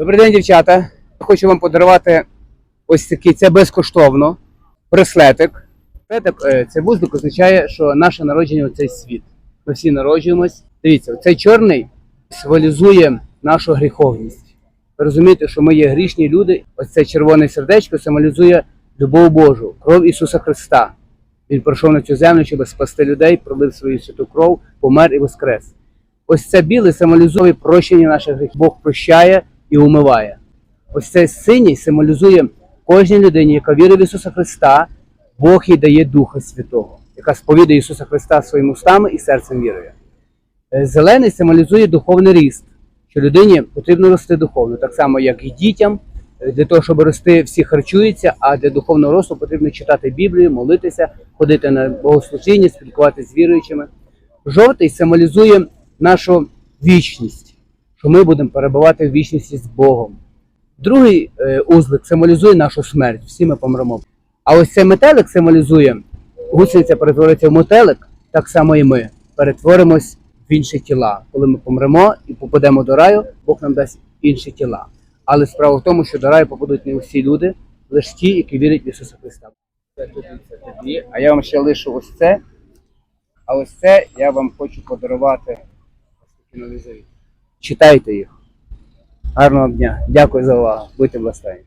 Добрий день, дівчата. Хочу вам подарувати ось такий, це безкоштовно, браслетик. Е, Це вузлик означає, що наше народження у світ. Ми всі народжуємось. Дивіться, цей чорний символізує нашу гріховність. Ви розумієте, що ми є грішні люди. Ось це червоне сердечко символізує любов Божу, кров Ісуса Христа. Він прийшов на цю землю, щоб спасти людей, пролив свою святу кров, помер і воскрес. Ось це біле символізує прощення наших гріхів. Бог прощає і умиває. Ось цей синій символізує кожній людині, яка вірить в Ісуса Христа, Бог їй дає Духа Святого, яка сповідає Ісуса Христа своїми устами і серцем вірує. Е, Зелений символізує духовний ріст, що людині потрібно рости духовно, так само, як і дітям. Е, Для того, щоб рости, всі харчуються, а для духовного росту потрібно читати Біблію, молитися, ходити на богослужіння, спілкуватися з віруючими. Жовтий символізує нашу вічність, що ми будемо перебувати в вічності з Богом. Другий е, узлик символізує нашу смерть, всі ми помремо. А ось цей метелик символізує, гусениця перетвориться в метелик, так само і ми перетворимось в інші тіла. Коли ми помремо і попадемо до раю, Бог нам дасть інші тіла. Але справа в тому, що до раю попадуть не усі люди, лише ті, які вірять в Ісуса Христа. А я вам ще лишу ось це. А ось це я вам хочу подарувати. Ось такі нові. Читайте їх. Гарного дня. Дякую за увагу. Будьте благословені.